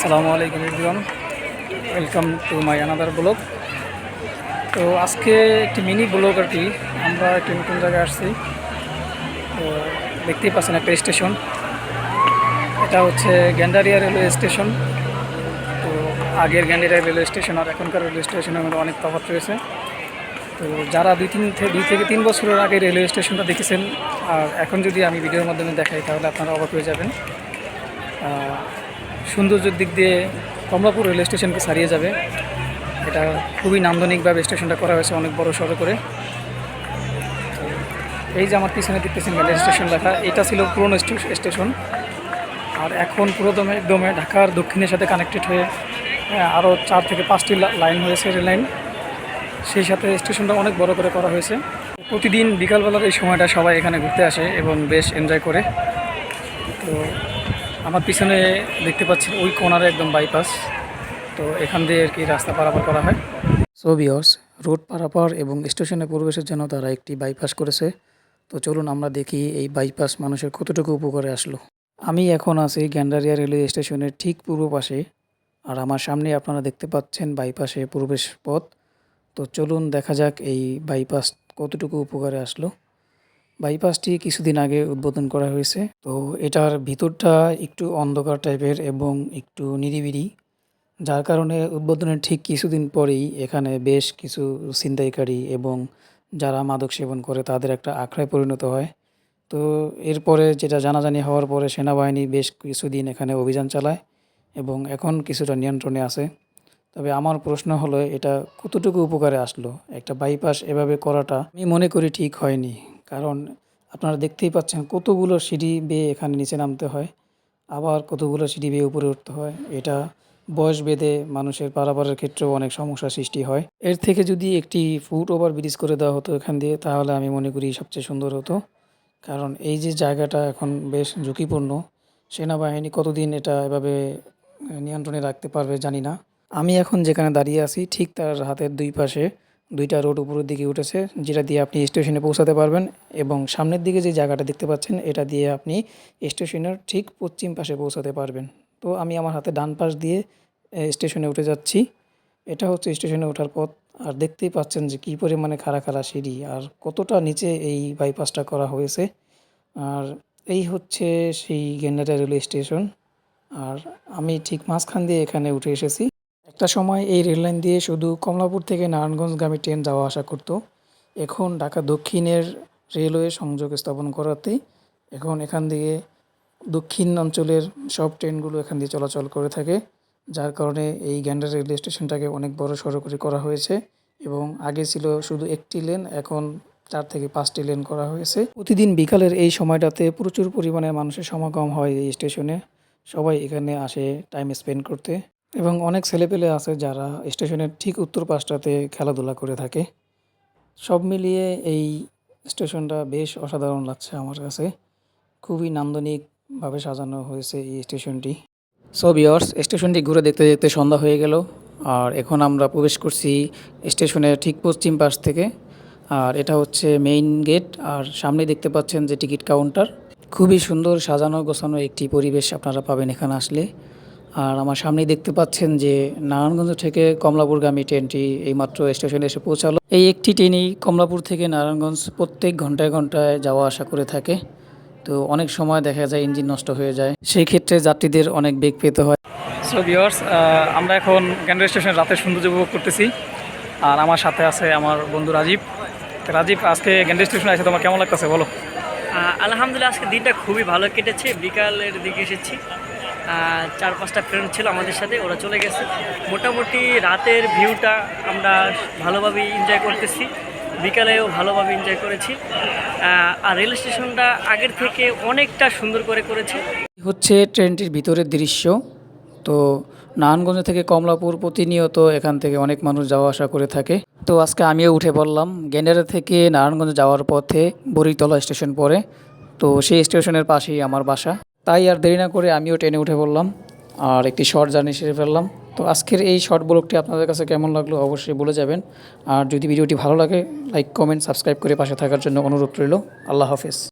আসসালামু আলাইকুম everyone. Welcome to my another blog তো আজকে একটি মিনি ব্লগ আর কি, আমরা একটি নতুন জায়গায় আসছি। তো দেখতেই পাচ্ছেন একটা স্টেশন এটা হচ্ছে গ্যান্ডারিয়া রেলওয়ে স্টেশন তো আগের গ্যান্ডারিয়া রেলওয়ে স্টেশন আর এখনকার রেলওয়ে স্টেশনের মধ্যে অনেক তফাৎ রয়েছে। তো যারা দুই তিন থেকে দুই থেকে তিন বছরের আগে রেলওয়ে স্টেশনটা দেখেছেন, আর এখন যদি আমি ভিডিওর মাধ্যমে দেখাই, তাহলে আপনারা অবাক হয়ে যাবেন। সৌন্দর্যের দিক দিয়ে কমলাপুর রেল স্টেশনকে ছাড়িয়ে যাবে। এটা খুবই নান্দনিকভাবে স্টেশনটা করা হয়েছে অনেক বড় সড়ো করে। এই যে আমার পিছনে দেখতেছেন রেল স্টেশন লেখা এটা ছিল পুরনো স্টেশন। আর এখন পুরোদমে একদমে ঢাকার দক্ষিণের সাথে কানেক্টেড হয়ে আরও চার থেকে পাঁচটি লাইন হয়েছে রেল লাইন। সেই সাথে স্টেশনটা অনেক বড় করে করা হয়েছে। প্রতিদিন বিকালবেলার এই সময়টা সবাই এখানে ঘুরতে আসে এবং বেশ এনজয় করে। তো আমার পিছনে দেখতে পাচ্ছেন ওই কোনারে একদম বাইপাস তো এখান দিয়ে আর কি রাস্তা পারাপার করা হয়। সো বিয়র্স রোড পারাপার এবং স্টেশনে প্রবেশের জন্য তারা একটি বাইপাস করেছে। তো চলুন আমরা দেখি এই বাইপাস মানুষের কতটুকু উপকারে আসলো। আমি এখন আছি গ্যান্ডারিয়া রেলওয়ে স্টেশনের ঠিক পূর্ব পাশে। আর আমার সামনে আপনারা দেখতে পাচ্ছেন বাইপাসে প্রবেশ পথ। তো চলুন দেখা যাক এই বাইপাস কতটুকু উপকারে আসলো। বাইপাসটি কিছুদিন আগে উদ্বোধন করা হয়েছে। তো এটার ভিতরটা একটু অন্ধকার টাইপের এবং একটু নিরিবিলি, যার কারণে উদ্বোধনের ঠিক কিছুদিন পরেই এখানে বেশ কিছু ছিনতাইকারী এবং যারা মাদক সেবন করে তাদের একটা আখড়ায় পরিণত হয়। তো এরপরে যেটা জানাজানি হওয়ার পরে সেনাবাহিনী বেশ কিছুদিন এখানে অভিযান চালায় এবং এখন কিছুটা নিয়ন্ত্রণে আছে। তবে আমার প্রশ্ন হলো, এটা কতটুকু উপকারে আসলো? একটা বাইপাস এভাবে করাটা আমি মনে করি ঠিক হয়নি। কারণ আপনারা দেখতেই পাচ্ছেন কতগুলো সিঁড়ি বেয়ে এখানে নিচে নামতে হয়, আবার কতগুলো সিঁড়ি বেয়ে উপরে উঠতে হয়। এটা বয়স বেঁধে মানুষের পারাপারের ক্ষেত্রেও অনেক সমস্যা সৃষ্টি হয়। এর থেকে যদি একটি ফুট ওভার ব্রিজ করে দেওয়া হতো এখান দিয়ে, তাহলে আমি মনে করি সবচেয়ে সুন্দর হতো। কারণ এই যে জায়গাটা এখন বেশ ঝুঁকিপূর্ণ, সেনাবাহিনী কতদিন এটা এভাবে নিয়ন্ত্রণে রাখতে পারবে জানি না। আমি এখন যেখানে দাঁড়িয়ে আছি, ঠিক তার হাতের দুই পাশে দুইটা রোড উপরের দিকে উঠেছে, যেটা দিয়ে আপনি স্টেশনে পৌঁছাতে পারবেন এবং সামনের দিকে যে জায়গাটা দেখতে পাচ্ছেন, এটা দিয়ে আপনি স্টেশনের ঠিক পশ্চিম পাশে পৌঁছাতে পারবেন। তো আমি আমার হাতে ডান পাশ দিয়ে স্টেশনে উঠে যাচ্ছি। এটা হচ্ছে স্টেশনে ওঠার পথ। আর দেখতেই পাচ্ছেন যে কী পরিমাণে খাড়া খাড়া সিঁড়ি আর কতটা নিচে এই বাইপাসটা করা হয়েছে। আর এই হচ্ছে সেই গেন্ডারিয়া রেলওয়ে স্টেশন। আর আমি ঠিক মাঝখান দিয়ে এখানে উঠে এসেছি। একটা সময় এই রেললাইন দিয়ে শুধু কমলাপুর থেকে নারায়ণগঞ্জগামী ট্রেন যাওয়া আসা করতো। এখন ঢাকা দক্ষিণের রেলওয়ে সংযোগ স্থাপন করাতে এখন এখান দিয়ে দক্ষিণ অঞ্চলের সব ট্রেনগুলো এখান দিয়ে চলাচল করে থাকে, যার কারণে এই গ্যান্ডার রেলওয়ে স্টেশনটাকে অনেক বড় সড়ো করা হয়েছে এবং আগে ছিল শুধু একটি লেন, এখন চার থেকে পাঁচটি লেন করা হয়েছে। প্রতিদিন বিকালের এই সময়টাতে প্রচুর পরিমাণে মানুষের সমাগম হয় এই স্টেশনে। সবাই এখানে আসে টাইম স্পেন্ড করতে। এবং অনেক ছেলেপেলে আছে যারা স্টেশনের ঠিক উত্তর পাশটাতে খেলাধুলা করে থাকে। সব মিলিয়ে এই স্টেশনটা বেশ অসাধারণ লাগছে আমার কাছে। খুবই নান্দনিকভাবে সাজানো হয়েছে এই স্টেশনটি। সো বিয়ার্স স্টেশনটি ঘুরে দেখতে দেখতে সন্ধ্যা হয়ে গেল। আর এখন আমরা প্রবেশ করছি স্টেশনের ঠিক পশ্চিম পাশ থেকে। আর এটা হচ্ছে মেইন গেট আর সামনে দেখতে পাচ্ছেন যে টিকিট কাউন্টার খুবই সুন্দর সাজানো গোছানো একটি পরিবেশ আপনারা পাবেন এখানে আসলে। আর আমার সামনেই দেখতে পাচ্ছেন যে নারায়ণগঞ্জ থেকে কমলাপুরগামী ট্রেনটি এইমাত্র স্টেশনে এসে পৌঁছালো। এই একটি ট্রেনই কমলাপুর থেকে নারায়ণগঞ্জ প্রত্যেক ঘন্টায় ঘন্টায় যাওয়া আসা করে থাকে। তো অনেক সময় দেখা যায় ইঞ্জিন নষ্ট হয়ে যায়। সেই ক্ষেত্রে যাত্রীদের অনেক বেগ পেতে হয়। সো ভিওর্স আমরা এখন গ্যান্ডার স্টেশন রাতের সৌন্দর্য উপভোগ করতেছি। আর আমার সাথে আছে আমার বন্ধু রাজীব। রাজীব আজকে গ্যান্ডার স্টেশনে এসে তোমার কেমন লাগতেছে বলো? আলহামদুলিল্লাহ আজকে দিনটা খুবই ভালো কেটেছে। বিকালের দিকে এসেছি। চার পাঁচটা ফ্রেন্ড ছিল আমাদের সাথে, ওরা চলে গেছে। মোটামুটি রাতের ভিউটা আমরা ভালোভাবেই এনজয় করতেছি। বিকালেও ভালোভাবে এনজয় করেছি। আর রেল স্টেশনটা আগের থেকে অনেকটা সুন্দর করে করেছে। হচ্ছে ট্রেনটির ভিতরের দৃশ্য। তো নারায়ণগঞ্জ থেকে কমলাপুর প্রতিনিয়ত এখান থেকে অনেক মানুষ যাওয়া আসা করে থাকে। তো আজকে আমিও উঠে পড়লাম। গেন্ডারা থেকে নারায়ণগঞ্জ যাওয়ার পথে বরিতলা স্টেশন পরে তো সেই স্টেশনের পাশেই আমার বাসা। তাই আর দেরি না করে আমিও ট্রেনে উঠে পড়লাম আর একটি শর্ট জার্নি সেরে ফেললাম। তো আজকের এই শর্ট ব্লগটি আপনাদের কাছে কেমন লাগল অবশ্যই বলে যাবেন। আর যদি ভিডিওটি ভালো লাগে, লাইক, কমেন্ট, সাবস্ক্রাইব করে পাশে থাকার জন্য অনুরোধ রইল। আল্লাহ হাফেজ।